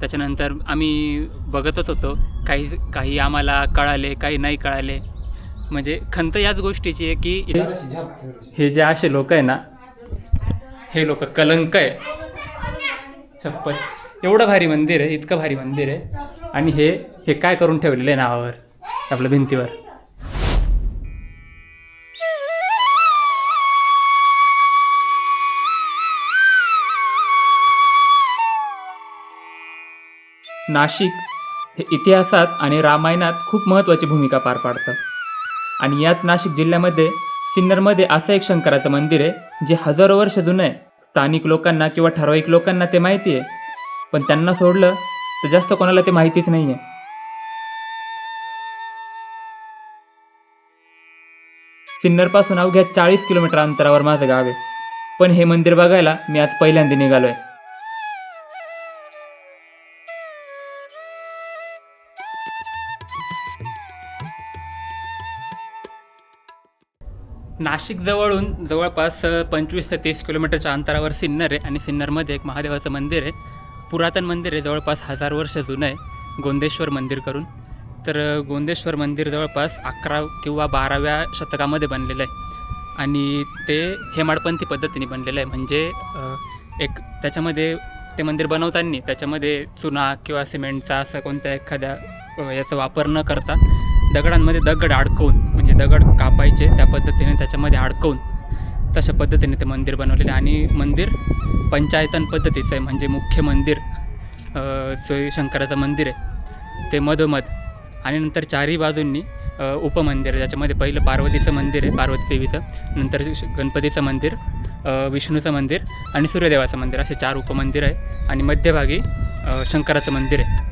त्याच्यानंतर आम्ही बघतच होतो काही काही आम्हाला कळाले काही नाही कळाले. म्हणजे खंत याच गोष्टीची आहे की हे जे असे लोक आहे ना हे लोक कलंक आहे. छप्पन एवढं भारी मंदिर आहे इतकं भारी मंदिर आहे. आणि हे हे काय करून ठेवलेलं आहे नावावर आपल्या भिंतीवर? नाशिक हे इतिहासात आणि रामायणात खूप महत्त्वाची भूमिका पार पाडतं. आणि याच नाशिक जिल्ह्यामध्ये सिन्नरमध्ये असं एक शंकराचं मंदिर आहे जे हजारो वर्ष जुनं आहे. स्थानिक लोकांना किंवा ठराविक लोकांना ते माहिती आहे पण त्यांना सोडलं तर जास्त कोणाला ते माहितीच नाही आहे सिन्नरपासून अवघ्या चाळीस किलोमीटर अंतरावर माझं गाव आहे. पण हे मंदिर बघायला मी आज पहिल्यांदा निघालोय. आहे नाशिकजवळून जवळपास पंचवीस ते तीस किलोमीटरच्या अंतरावर सिन्नर आहे. आणि सिन्नरमध्ये एक महादेवाचं मंदिर आहे. पुरातन मंदिर आहे जवळपास हजार वर्ष जुनं आहे. गोंदेश्वर मंदिर करून. तर गोंदेश्वर मंदिर जवळपास अकरा किंवा बाराव्या शतकामध्ये बनलेलं आहे. आणि ते हेमाडपंथी पद्धतीने बनलेलं आहे. म्हणजे एक त्याच्यामध्ये ते मंदिर बनवताना त्याच्यामध्ये चुना किंवा सिमेंटचा असं कोणत्या एखाद्या याचा वापर न करता दगडांमध्ये दगड अडकवून दगड कापायचे त्या पद्धतीने त्याच्यामध्ये अडकवून तशा पद्धतीने ते मंदिर बनवलेलं आणि मंदिर पंचायतन पद्धतीचं आहे. म्हणजे मुख्य मंदिर जो शंकराचं मंदिर आहे ते मधोमध. आणि नंतर चारही बाजूंनी उपमंदिर ज्याच्यामध्ये पहिलं पार्वतीचं मंदिर आहे पार्वती देवीचं. नंतर श- गणपतीचं मंदिर विष्णूचं मंदिर आणि सूर्यदेवाचं मंदिर. असे चार उपमंदिर आहे. आणि मध्यभागी शंकराचं मंदिर आहे.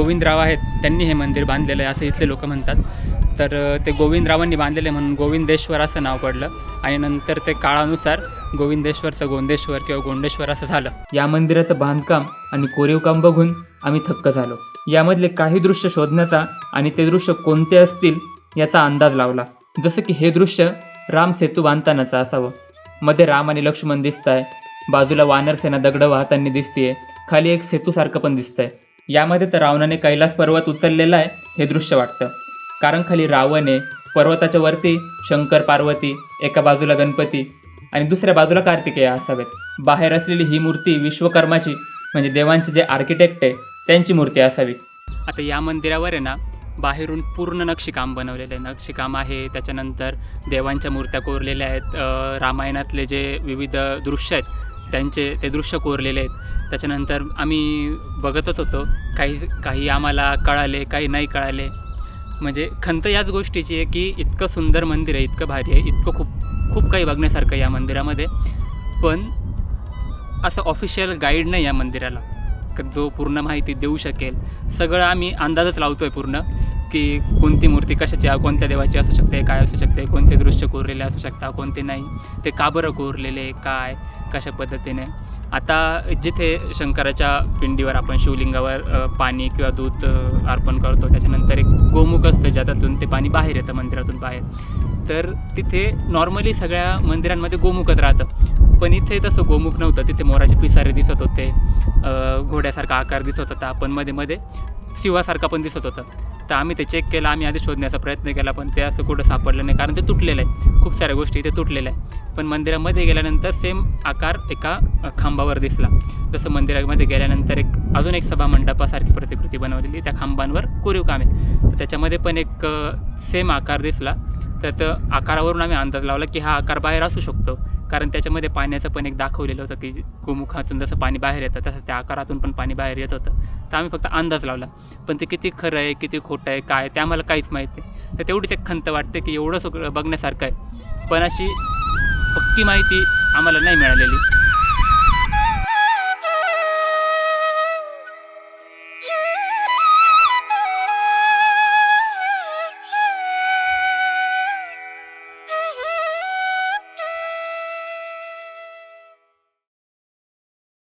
गोविंदराव आहेत त्यांनी हे मंदिर बांधलेलं आहे असं इथले लोक म्हणतात. तर ते गोविंदरावांनी बांधलेलं आहे म्हणून गोविंदेश्वर असं नाव पडलं. आणि नंतर ते काळानुसार गोविंदेश्वरचं गोंदेश्वर किंवा गोंडेश्वर असं झालं. या मंदिराचं बांधकाम आणि कोरीव काम बघून आम्ही थक्क झालो. यामधले काही दृश्य शोधण्याचा आणि ते दृश्य कोणते असतील याचा अंदाज लावला. जसं की हे दृश्य राम सेतू बांधतानाचं असावं. मध्ये राम आणि लक्ष्मण दिसत आहे बाजूला वानरसेना दगड वाहताना दिसतीये. खाली एक सेतूसारखं पण दिसतंय. यामध्ये तर रावणाने कैलास पर्वत उचललेला आहे हे दृश्य वाटतं. कारण खाली रावण आहे पर्वताच्या वरती शंकर पार्वती एका बाजूला गणपती आणि दुसऱ्या बाजूला कार्तिकेय असावेत. बाहेर असलेली ही मूर्ती विश्वकर्माची म्हणजे देवांचे जे आर्किटेक्ट आहे त्यांची मूर्ती असावी. आता या मंदिरावर आहे ना बाहेरून पूर्ण नक्षीकाम बनवलेलं आहे. नक्षीकाम आहे त्याच्यानंतर देवांच्या मूर्त्या कोरलेल्या आहेत रामायणातले जे विविध दृश्य आहेत त्यांचे ते दृश्य कोरलेले आहेत. त्याच्यानंतर आम्ही बघतच होतो काही काही आम्हाला कळाले काही नाही कळाले. म्हणजे खंत याच गोष्टीची आहे की इतकं सुंदर मंदिर आहे इतकं भारी आहे इतकं खूप खूप काही बघण्यासारखं या मंदिरामध्ये. पण असं ऑफिशियल गाईड नाही या मंदिराला. जो पूर्ण माहिती देऊ शकेल. सगळं आम्ही अंदाजच लावतो आहे पूर्ण की कोणती मूर्ती कशाची कोणत्या देवाची असू शकते काय असू शकते कोणते दृश्य कोरलेले असू शकता कोणते नाही ते का बरं कोरलेले काय कशा पद्धतीने. आता जिथे शंकराच्या पिंडीवर आपण शिवलिंगावर पाणी किंवा दूध अर्पण करतो त्याच्यानंतर एक गोमुख असतं ज्यातून ते पाणी बाहेर येतं मंदिरातून बाहेर. तर तिथे नॉर्मली सगळ्या मंदिरांमध्ये गोमुखच राहतं. पण इथे तसं गोमुख नव्हतं. तिथे मोराचे पिसारे दिसत होते. घोड्यासारखा आकार दिसत होता. पण मध्ये मध्ये शिवासारखा पण दिसत होता. तर आम्ही ते चेक केलं. आम्ही आधी शोधण्याचा प्रयत्न केला पण ते असं कुठं सापडलं नाही. कारण ते तुटलेलं आहे. खूप साऱ्या गोष्टी इथे तुटलेल्या आहे पण मंदिरामध्ये गेल्यानंतर सेम आकार एका खांबावर दिसला. जसं मंदिरामध्ये गेल्यानंतर एक अजून एक सभा मंडपासारखी प्रतिकृती बनवलेली. त्या खांबांवर कोरीव काम. आहे तर त्याच्यामध्ये पण एक सेम आकार दिसला. तर त्या आकारावरून आम्ही अंदाज लावला की हा आकार बाहेर असू शकतो. कारण त्याच्यामध्ये पाण्याचं पण एक दाखवलेलं होतं की गोमुखातून जसं पाणी बाहेर येतं तसं त्या आकारातून पण पाणी बाहेर येत होतं. तर आम्ही फक्त अंदाज लावला. पण ते किती खरं आहे किती खोटं आहे काय ते आम्हाला काहीच माहीत नाही. तर तेवढीच एक खंत वाटते की एवढं सगळं बघण्यासारखं आहे. पण अशी पक्की माहिती आम्हाला नाही मिळालेली.